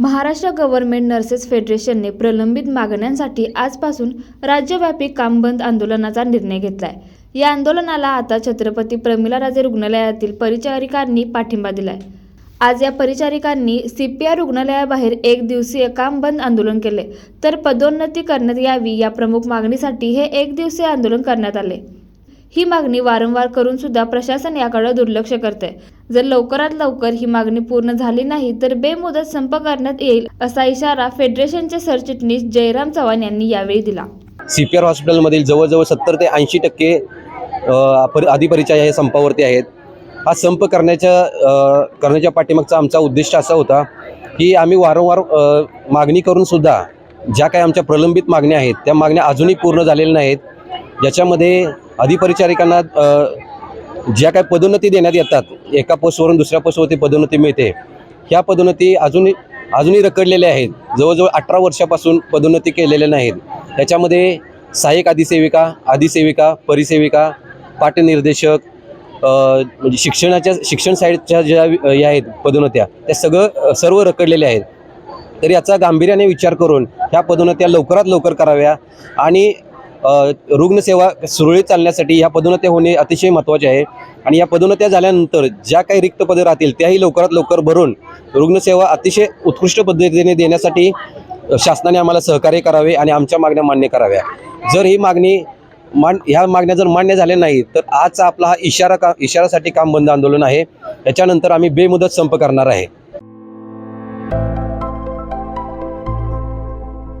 Maharashtra government nurses फेडरेशनने प्रलंबित मागण्यांसाठी आजपासून राज्यव्यापी काम बंद आंदोलनाचा निर्णय घेतलाय. या आंदोलनाला आता छत्रपती प्रमिलाराजे रुग्णालयातील परिचारिकांनी पाठिंबा दिलाय. आज या परिचारिकांनी सी पी आर रुग्णालयाबाहेर एक दिवसीय काम बंद आंदोलन केले तर पदोन्नती करण्यात यावी या प्रमुख मागणीसाठी हे एक दिवसीय आंदोलन करण्यात आले. ही मागणी वारंवार करून सुद्धा प्रशासन याकडे दुर्लक्ष करते जर लवकरात लवकर ही मागणी पूर्ण झाली नाही तर बेमुदत संप करण्यात येईल असा इशारा फेडरेशनचे सरचिटणीस जयराम चव्हाण यांनी यावेळी दिला. सी पी आर हॉस्पिटलमधील जवळजवळ सत्तर ते ऐंशी टक्के अ, अधिपरिचय हे संपावरती आहेत. हा संप करण्याच्या करण्याच्या पाठीमागचा आमचा उद्दिष्ट असा होता की आम्ही वारंवार मागणी करून सुद्धा ज्या काही आमच्या प्रलंबित मागण्या आहेत त्या मागण्या अजूनही पूर्ण झालेल्या नाहीत. ज्याच्यामध्ये अधिपरिचारिकांना ज्या काही पदोन्नती देण्यात येतात एका पोस्टवरून दुसऱ्या पोस्टवरती पदोन्नती मिळते ह्या पदोन्नती अजूनही अजूनही रखडलेल्या आहेत. जवळजवळ अठरा वर्षापासून पदोन्नती केलेल्या नाहीत. त्याच्यामध्ये सहाय्यक अधिसेविका अधिसेविका परिसेविका पाठनिर्देशक म्हणजे शिक्षणाच्या शिक्षण साईडच्या ज्या या आहेत पदोन्नत्या त्या सगळं सर्व रखडलेल्या आहेत. तर याचा गांभीर्याने विचार करून ह्या पदोन्नत्या लवकरात लवकर कराव्या आणि रुग्णसेवा सुरळीत चालण्यासाठी ह्या पदोन्नत्या होणे अतिशय महत्त्वाचे आहे. आणि या पदोन्नत्या झाल्यानंतर ज्या काही रिक्त पदे राहतील त्याही लवकरात लवकर भरून रुग्णसेवा अतिशय उत्कृष्ट पद्धतीने देण्यासाठी शासनाने आम्हाला सहकार्य करावे आणि आमच्या मागण्या मान्य कराव्या. जर ही मागणी मान ह्या मागण्या जर मान्य झाल्या नाही तर आजचा आपला हा इशारा का इशारासाठी काम बंद आंदोलन आहे. त्याच्यानंतर आम्ही बेमुदत संप करणार आहे.